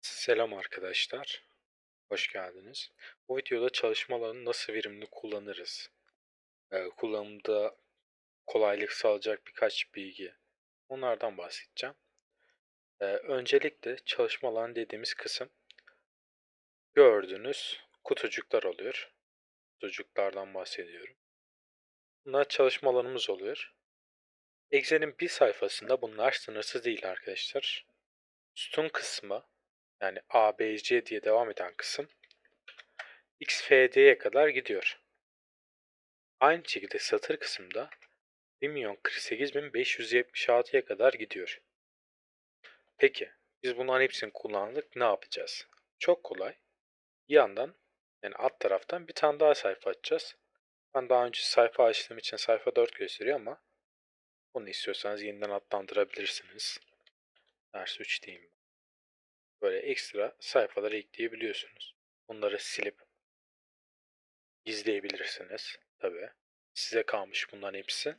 Selam arkadaşlar, hoş geldiniz. Bu videoda çalışma alanını nasıl verimli kullanırız? Ee, kullanımda kolaylık sağlayacak birkaç bilgi. Onlardan bahsedeceğim. Ee, öncelikle çalışma alanı dediğimiz kısım gördüğünüz kutucuklar oluyor. Kutucuklardan bahsediyorum. Bunlar çalışma alanımız oluyor. Excel'in bir sayfasında bunlar sınırsız değil arkadaşlar. Sütun kısmı yani ABC diye devam eden kısım XFD'ye kadar gidiyor. Aynı şekilde satır kısımda 1.048.576'ya kadar gidiyor. Peki biz bunların hepsini kullandık ne yapacağız? Çok kolay. Bir yandan yani alt taraftan bir tane daha sayfa açacağız. Ben daha önce sayfa açtığım için sayfa 4 gösteriyor ama bunu istiyorsanız yeniden adlandırabilirsiniz. Ders 3 diyeyim. Böyle ekstra sayfaları ekleyebiliyorsunuz. Bunları silip gizleyebilirsiniz. Tabi. Size kalmış bunların hepsi.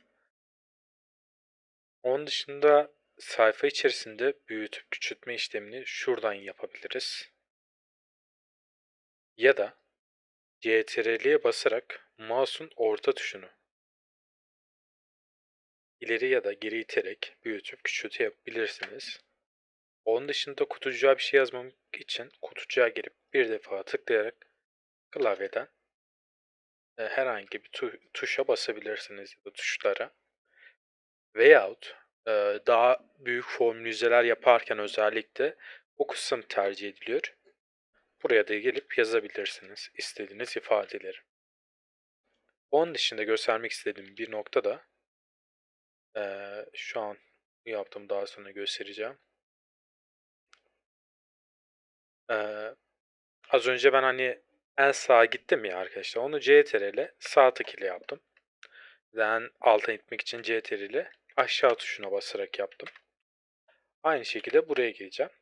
Onun dışında sayfa içerisinde büyütüp küçültme işlemini şuradan yapabiliriz. Ya da CTRL'ye basarak mouse'un orta tuşunu ileri ya da geri iterek büyütüp küçültebilirsiniz. Onun dışında kutucuğa bir şey yazmam için kutucuğa girip bir defa tıklayarak klavyeden e, herhangi bir tu tuşa basabilirsiniz ya da tuşlara. Veyahut e, daha büyük formülizeler yaparken özellikle bu kısım tercih ediliyor. Buraya da gelip yazabilirsiniz istediğiniz ifadeleri. Onun dışında göstermek istediğim bir nokta da e, şu an yaptım daha sonra göstereceğim. Ee, az önce ben hani en sağa gittim ya arkadaşlar. Onu CTRL ile sağ tık ile yaptım. Ben alta gitmek için CTRL ile aşağı tuşuna basarak yaptım. Aynı şekilde buraya geleceğim.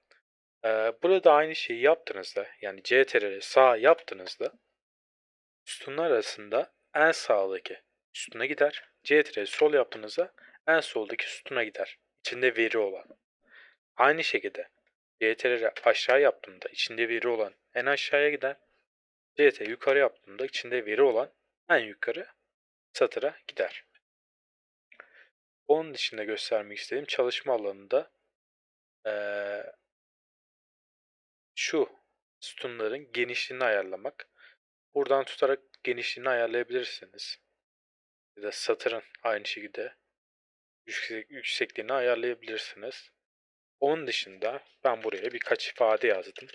Ee, burada aynı şeyi yaptığınızda yani CTRL sağ yaptığınızda sütunlar arasında en sağdaki sütuna gider. CTRL sol yaptığınızda en soldaki sütuna gider. İçinde veri olan. Aynı şekilde CTRL aşağı yaptığımda içinde veri olan en aşağıya gider. CT yukarı yaptığımda içinde veri olan en yukarı satıra gider. Onun dışında göstermek istediğim çalışma alanında ee, şu sütunların genişliğini ayarlamak. Buradan tutarak genişliğini ayarlayabilirsiniz. Ya da satırın aynı şekilde yüksek, yüksekliğini ayarlayabilirsiniz. Onun dışında ben buraya birkaç ifade yazdım.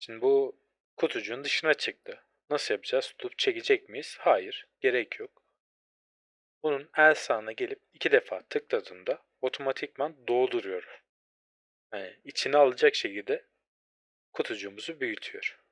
Şimdi bu kutucuğun dışına çıktı. Nasıl yapacağız? Tutup çekecek miyiz? Hayır. Gerek yok. Bunun el sağına gelip iki defa tıkladığında otomatikman dolduruyor. Yani içine alacak şekilde kutucuğumuzu büyütüyor.